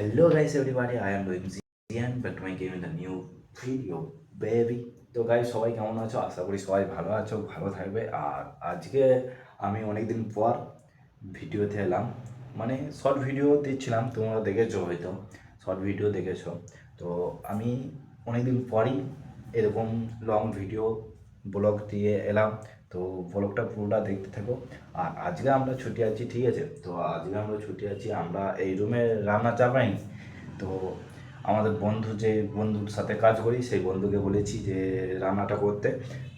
Hello guys everybody, I am doing Zian, back to my game in the new video, baby. তো গাই সবাই কেমন আছো? আশা করি সবাই ভালো আছো ভালো থাকবে। আর আজকে আমি অনেকদিন পর ভিডিওতে এলাম। মানে শর্ট ভিডিও দিচ্ছিলাম তোমরা দেখেছ হয়তো। শর্ট ভিডিও দেখেছ। তো আমি অনেকদিন পরই এরকম লং ভিডিও ব্লগ দিয়ে এলাম। তো ব্লগটা পুরোটা দেখতে থাকো। আর আজকে আমরা ছুটি আছি, ঠিক আছে? তো আজকে আমরা ছুটি আছি, আমরা এই রুমে রান্না চাপাইনি তো আমাদের বন্ধু যে বন্ধুর সাথে কাজ করি, সেই বন্ধুকে বলেছি যে রান্নাটা করতে।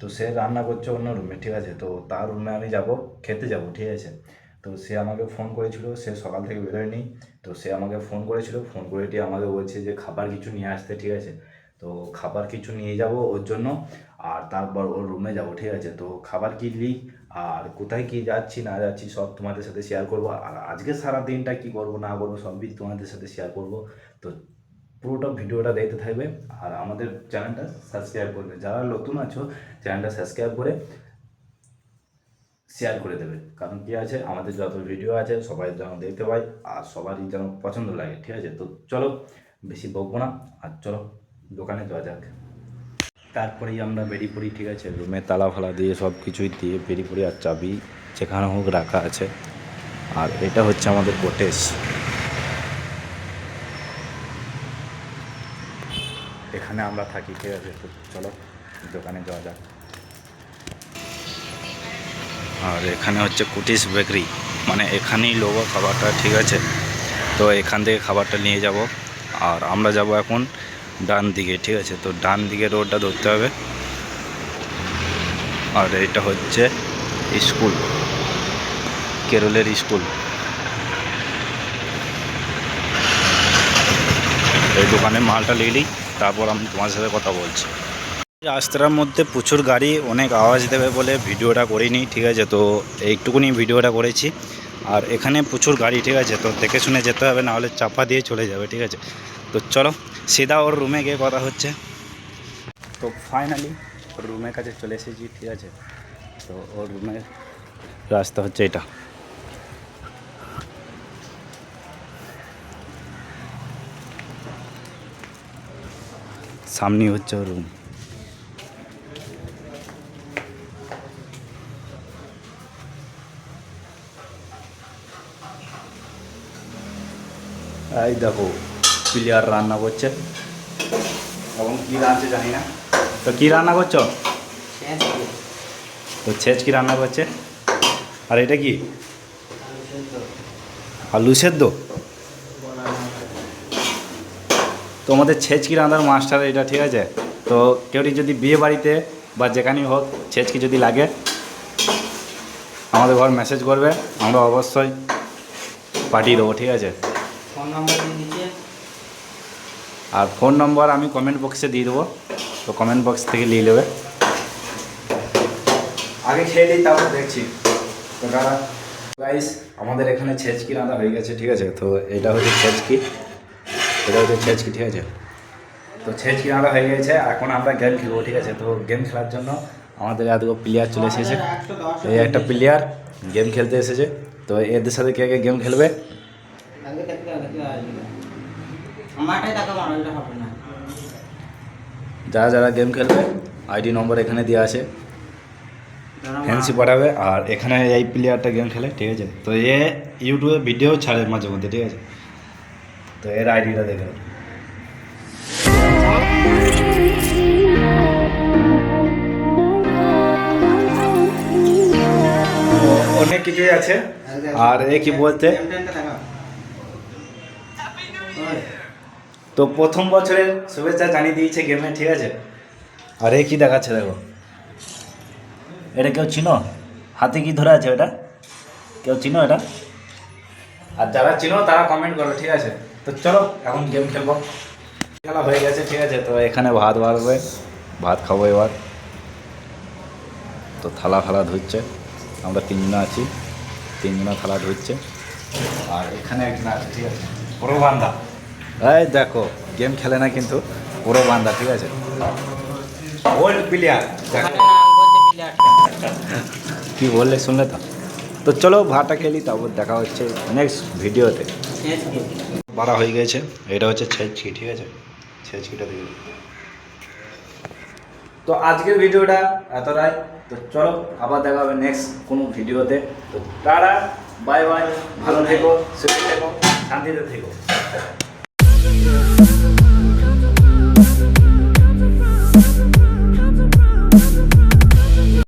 তো সে রান্না করছে অন্য রুমে ঠিক আছে? তো তার রুমে আমি যাব, খেতে যাব, ঠিক আছে? তো সে আমাকে ফোন করেছিল, সে সকাল থেকে বেরোয়নি। তো সে আমাকে ফোন করেছিল ফোন করে আমাকে বলছে যে খাবার কিছু নিয়ে আসতে, ঠিক আছে? তো খাবার কিছু নিয়ে যাব ওর জন্য, আর তারপর ওর রুমে যাব, ঠিক আছে? তো খাবার কি লিক আর কোথায় কি যাচ্ছি, না যাচ্ছি, সব তোমাদের সাথে শেয়ার করব। আর আজকে সারা দিনটা কি করব, না করব, সবই তোমাদের সাথে শেয়ার করব। তো পুরোটা ভিডিওটা দেখতে থাকবে। আর আমাদের চ্যানেলটা সাবস্ক্রাইব করবে যারা নতুন আছো চ্যানেলটা সাবস্ক্রাইব করে শেয়ার করে দেবে। কারণ কি আছে, আমাদের যত ভিডিও আছে, সবাই যেন দেখতে পাই আর সবারই যেন পছন্দ লাগে, ঠিক আছে? তো চলো, বেশি বকবো না। আর চলো। দোকানে যাওয়া যাক। তারপরেই আমরা বেরিয়ে পড়ি ঠিক আছে? রুমে তালা ফালা দিয়ে সব কিছুই দিয়ে বেরিয়ে পড়ি আর চাবি যেখানে হোক রাখা আছে। আর এটা হচ্ছে আমাদের কোটেজ এখানে আমরা থাকি, ঠিক আছে? চলো, দোকানে যাওয়া যাক। আর এখানে হচ্ছে কুটিস বেকারি মানে এখানেই লোবো খাবারটা, ঠিক আছে? তো এখান থেকে খাবারটা নিয়ে যাব। আর আমরা যাব এখন ডান দিকে, ঠিক আছে? তো ডান দিকে রোডটা ধরতে হবে। আর এটা হচ্ছে স্কুল, কেরলের স্কুল। এই দোকানে মালটা নিয়ে তারপর আমি তোমার সাথে কথা বলছি। রাস্তার মধ্যে প্রচুর গাড়ি, অনেক আওয়াজ দেবে বলে ভিডিওটা করিনি, ঠিক আছে? তো এইটুকুনি ভিডিওটা করেছি। আর এখানে প্রচুর গাড়ি, ঠিক আছে? তো দেখে শুনে যেতে হবে, নাহলে চাপা দিয়ে চলে যাবে, ঠিক আছে? তো চলো সিধা ওর রুমে গিয়ে কথা হচ্ছে তো ফাইনালি ওর রুমের কাছে চলে এসেছি ঠিক আছে তো ওর রুমের রাস্তা হচ্ছে এটা সামনেই হচ্ছে ওর রুম এই দেখো প্লেয়ার রান্না করছে। এবং কী রাঁধছে জানি না। তো কী রান্না করছ? তো ছেচ কি রান্না করছে। আর এটা কি? আলু সেদ্ধ। তোমাদের ছেচকি রান্নার মাস্টার এটা ঠিক আছে। তো কেউ যদি বিয়ে বাড়িতে বা যেখানেই হোক ছেচকি যদি লাগে আমাদের ঘর মেসেজ করবে। আমরা অবশ্যই পাঠিয়ে দেবো ঠিক আছে? ফোন নম্বর দিয়ে দিচ্ছে। আর ফোন নম্বর আমি কমেন্ট বক্সে দিয়ে দেবো। তো কমেন্ট বক্স থেকে নিয়ে নেবে। আগে খেয়ে নিই, তারপর দেখছি। তো গাইস আমাদের এখানে ছেচকি রান্না হয়ে গেছে, ঠিক আছে? তো এটা হচ্ছে ছেচকি। এটা হচ্ছে ছেচকি, ঠিক আছে? তো ছেচকি রান্না হয়ে গেছে। এখন আমরা গেম খেলব, ঠিক আছে? তো গেম খেলার জন্য আমাদের এতগুলো প্লেয়ার চলে এসেছে। এই একটা প্লেয়ার গেম খেলতে এসেছে। তো এদের সাথে কে কে গেম খেলবে? হবে না। যারা যারা গেম খেলবে আইডি নম্বর এখানে দেওয়া আছে। ফ্যান্সি পাঠাবে আর এখানে এই প্লেয়ারটা গেম খেলে ঠিক আছে? তো এ ইউটিউবে ভিডিও ছাড়ে মাঝে মধ্যে ঠিক আছে? তো এর আইডিটা দেখে অনেক কিছুই আছে। আর এ কি বলতে তো প্রথম বছরের শুভেচ্ছা জানিয়ে দিয়েছে গেমে, ঠিক আছে? আরে, কি দেখাচ্ছে দেখো? এটা কেউ চিনো? হাতে কি ধরে আছে এটা কেউ চিনো এটা? আর যারা চিনো, তারা কমেন্ট করো, ঠিক আছে? তো চলো, এখন গেম খেলব। খেলা হয়ে গেছে, ঠিক আছে? তো এখানে ভাত বাড়বে, ভাত খাব এবার। তো থালা ফালা ধুচ্ছে, আমরা তিনজনে আছি। তিনজনা থালা ধুচ্ছে। আর এখানে একজন আছে, ঠিক আছে? পুরো বান্দা এই দেখো গেম খেলে না কিন্তু পুরো বান্দা ঠিক আছে? ওল্ড প্লেয়ার কি বললে শুনলে তো? তো চলো ভাতটা খেলি তারপর দেখা হচ্ছে নেক্সট ভিডিওতে বাড়া হয়ে গেছে এটা হচ্ছে ছেচকি ঠিক আছে? ছেচকিটা দেখে তো আজকের ভিডিওটা এতটাই। তো চলো আবার দেখা হবে নেক্সট কোনো ভিডিওতে তো তারা বাই বাই ভালো থেকো সুস্থ থেকো শান্তিতে থেকো।